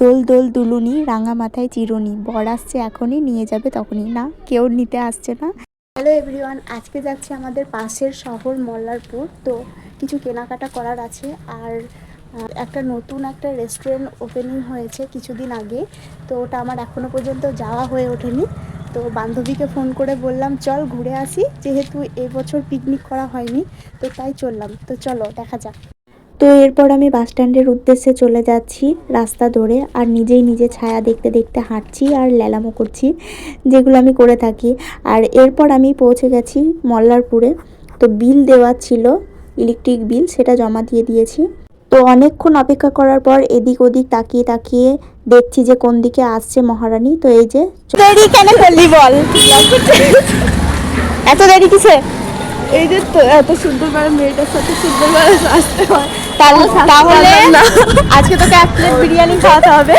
দোল দোল দুলুনি, রাঙা মাথায় চিরুনি। বর আসছে এখনই, নিয়ে যাবে তখনই। না, কেউ নিতে আসছে না। হ্যালো এভরিওয়ান, আজকে যাচ্ছি আমাদের পাশের শহর মল্লারপুর। তো কিছু কেনাকাটা করার আছে। আর একটা নতুন একটা রেস্টুরেন্ট ওপেনিং হয়েছে কিছুদিন আগে। তো ওটা আমার এখনও পর্যন্ত যাওয়া হয়ে ওঠেনি। তো বান্ধবীকে ফোন করে বললাম, চল ঘুরে আসি। যেহেতু এবছর পিকনিক করা হয়নি, তো তাই চললাম। তো চলো, দেখা যাক। তো এরপর আমি বাস স্ট্যান্ডের উদ্দেশ্যে চলে যাচ্ছি রাস্তা ধরে আর নিজেই নিজে ছায়া দেখতে দেখতে হাঁটছি আর লেলামো করছি যেগুলো আমি করে থাকি। আর এরপর আমি পৌঁছে গেছি মল্লারপুরে। তো বিল দেওয়া ছিল ইলেকট্রিক বিল সেটা জমা দিয়ে দিয়েছি। তো অনেকক্ষণ অপেক্ষা করার পর এদিক ওদিক তাকিয়ে তাকিয়ে দেখছি যে কোন দিকে আসছে মহারানী। তো এই যে কেন করলি বল? এত দেরি কিসে? এই যে এত সুন্দর করে মেয়েটার সাথে সুন্দর করে আসতে হয় তাহলে আজকে তোকে এক প্লেট বিরিয়ানি খাওয়াতে হবে।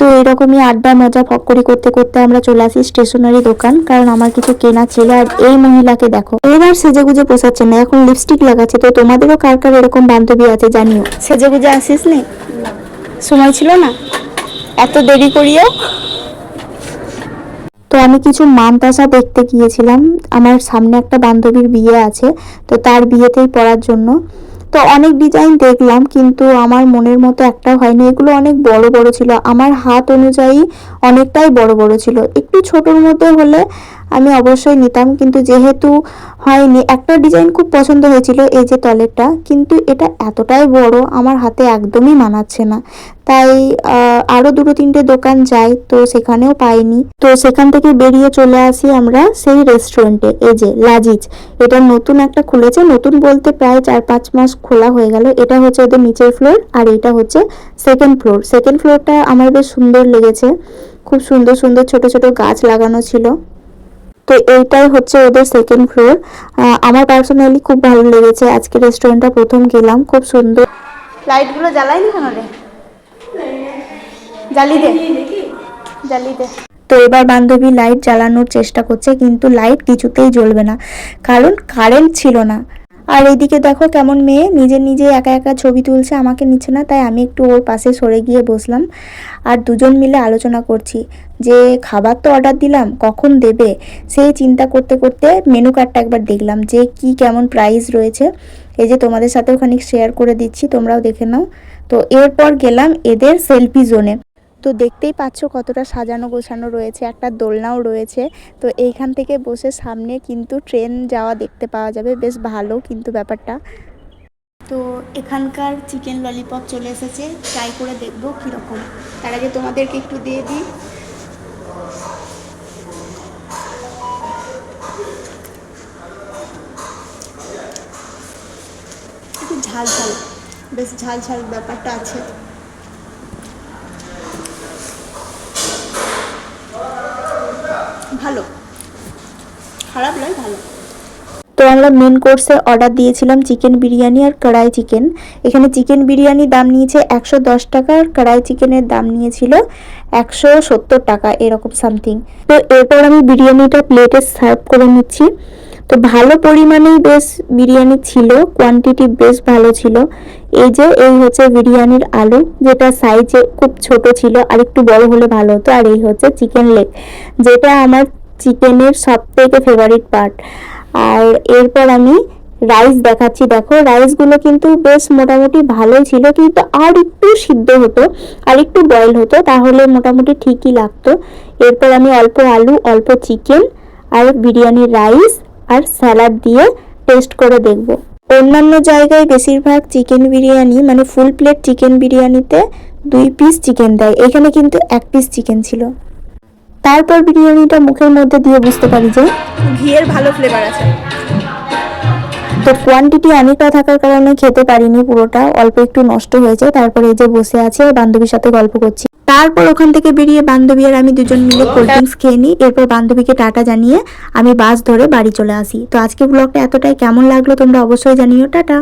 তো এরকমই আড্ডা মজা ফক্করি করতে করতে আমরা চলে আসি স্টেশনারি দোকান কারণ আমার কিছু কেনা ছিল আর এই মহিলাকে দেখো। এবার সেজে গুজে পোষাচ্ছে না এখন লিপস্টিক লাগাচ্ছে। তো তোমাদেরও কার কার এরকম বান্ধবী আছে জানিও? সেজে গুজে আসিস নি। সময় ছিল না? এত দেরি করিও? তো আমি কিছু মানতাসা দেখতে গিয়েছিলাম। আমার সামনে একটা বান্ধবীর বিয়ে আছে, তো তার বিয়েতেই পড়ার জন্য। তো অনেক ডিজাইন দেখলাম, কিন্তু আমার মনের মতো একটা হয়নি। এগুলো অনেক বড় বড় ছিল। আমার হাত অনুযায়ী অনেকটাই বড় বড় ছিল। একটু ছোটোর মতো হলে আমি অবশ্যই নিতাম কিন্তু যেহেতু হয়নি একটা ডিজাইন খুব পছন্দ হয়েছিল এই যে তলেরটা কিন্তু এটা এতটাই বড় আমার হাতে একদমই মানাচ্ছে না। তাই আহ, আরও দুটো তিনটে দোকান যাই তো সেখানেও পাইনি। তো সেখান থেকে বেরিয়ে চলে আসি আমরা সেই রেস্টুরেন্টে এই যে লাজিজ। এটা নতুন একটা খুলেছে নতুন বলতে প্রায় চার পাঁচ মাস খোলা হয়ে গেল। এটা হচ্ছে ওদের নিচের ফ্লোর আর এটা হচ্ছে সেকেন্ড ফ্লোর সেকেন্ড ফ্লোরটা আমার বেশ সুন্দর লেগেছে। খুব সুন্দর সুন্দর ছোট ছোট গাছ লাগানো ছিল। তো এইটাই হচ্ছে ওদের সেকেন্ড ফ্লোর আমার পার্সোনালি খুব ভালো লেগেছে আজকে রেস্টুরেন্টটা প্রথম গেলাম খুব সুন্দর। লাইটগুলো জ্বালাইনি কেন রে? জ্বালিয়ে দে। জ্বালিয়ে দে। তো এবার বান্ধবী লাইট জ্বালানোর চেষ্টা করছে কিন্তু লাইট কিছুতেই জ্বলবে না কারণ কারেন্ট ছিল না। আর এইদিকে দেখো কেমন মেয়ে। নিজে নিজে একা একা ছবি তুলছে, আমাকে নিচ্ছে না, তাই আমি একটু ওর পাশে সরে গিয়ে বসলাম। আর দুজন মিলে আলোচনা করছি, যে খাবার তো অর্ডার দিলাম, কখন দেবে? সেই চিন্তা করতে করতে মেনু কার্ডটা একবার দেখলাম, যে কি কেমন প্রাইস রয়েছে। এই যে তোমাদের সাথেও খানিক শেয়ার করে দিচ্ছি, তোমরাও দেখে নাও। তো এরপর গেলাম এদের সেলফি জোনে তো দেখতেই পাচ্ছ কতটা সাজানো গোছানো রয়েছে, একটা দোলনাও রয়েছে। তো এইখান থেকে বসে সামনে কিন্তু ট্রেন যাওয়া দেখতে পাওয়া যাবে, বেশ ভালো কিন্তু ব্যাপারটা। তো এখানকার চিকেন ললিপপ চলে এসেছে, ট্রাই করে দেখব কীরকম। তার আগে তোমাদেরকে একটু দিয়ে দিই। একটু ঝাল ঝাল, বেশ ঝাল ঝাল ব্যাপারটা আছে। ভালো। খারাপ নয়, ভালো। তো আমরা মেন কোর্সে অর্ডার দিয়েছিলাম চিকেন বিরিয়ানি আর কড়াই চিকেন এখানে চিকেন বিরিয়ানি দাম নিয়েছে একশো দশ টাকা আর কড়াই চিকেনের দাম নিয়েছিল একশো সত্তর টাকা, এরকম সামথিং তো এরপর আমি বিরিয়ানিটা প্লেটে সার্ভ করে নিচ্ছি। তো ভালো পরিমাণেই বেশ বিরিয়ানি ছিল কোয়ান্টিটি বেশ ভালো ছিল। এই যে, এই হচ্ছে বিরিয়ানির আলু, যেটা সাইজে খুব ছোট ছিল, আর একটু বড় হলে ভালো হতো, আর এই হচ্ছে চিকেন লেগ যেটা আমার চিকেনের সব থেকে ফেভারিট পার্ট আর এরপর আমি রাইস দেখাচ্ছি, দেখো রাইসগুলো কিন্তু বেশ মোটামুটি ভালোই ছিল, কিন্তু আর একটু সিদ্ধ হতো, আর একটু বয়েল হতো, তাহলে মোটামুটি ঠিকই লাগতো। এরপর আমি অল্প আলু, অল্প চিকেন আর বিরিয়ানির রাইস আর স্যালাড দিয়ে টেস্ট করে দেখব। অন্যান্য জায়গায় বেশিরভাগ চিকেন বিরিয়ানি মানে ফুল প্লেট চিকেন বিরিয়ানিতে দুই পিস চিকেন দেয়। এখানে কিন্তু এক পিস চিকেন ছিল। তারপর বিরিয়ানিটা মুখের মধ্যে দিয়ে বুঝতে পারি যে ঘিয়ের ভালো ফ্লেভার আছে। তো কোয়ান্টিটি অনেকটা থাকার কারণে খেতে পারিনি পুরোটা, অল্প একটু নষ্ট হয়েছে তারপরে এই যে বসে আছে বান্ধবীর সাথে গল্প করছি। তারপর ওখান থেকে বেরিয়ে বান্ধবী আর আমি দুজন মিলে কোল্ড ড্রিঙ্কস খেয়ে নিই। এরপর বান্ধবীকে টাটা জানিয়ে আমি বাস ধরে বাড়ি চলে আসি। তো আজকে ব্লগটা এতটাই। কেমন লাগল তোমরা অবশ্যই জানিও। টাটা!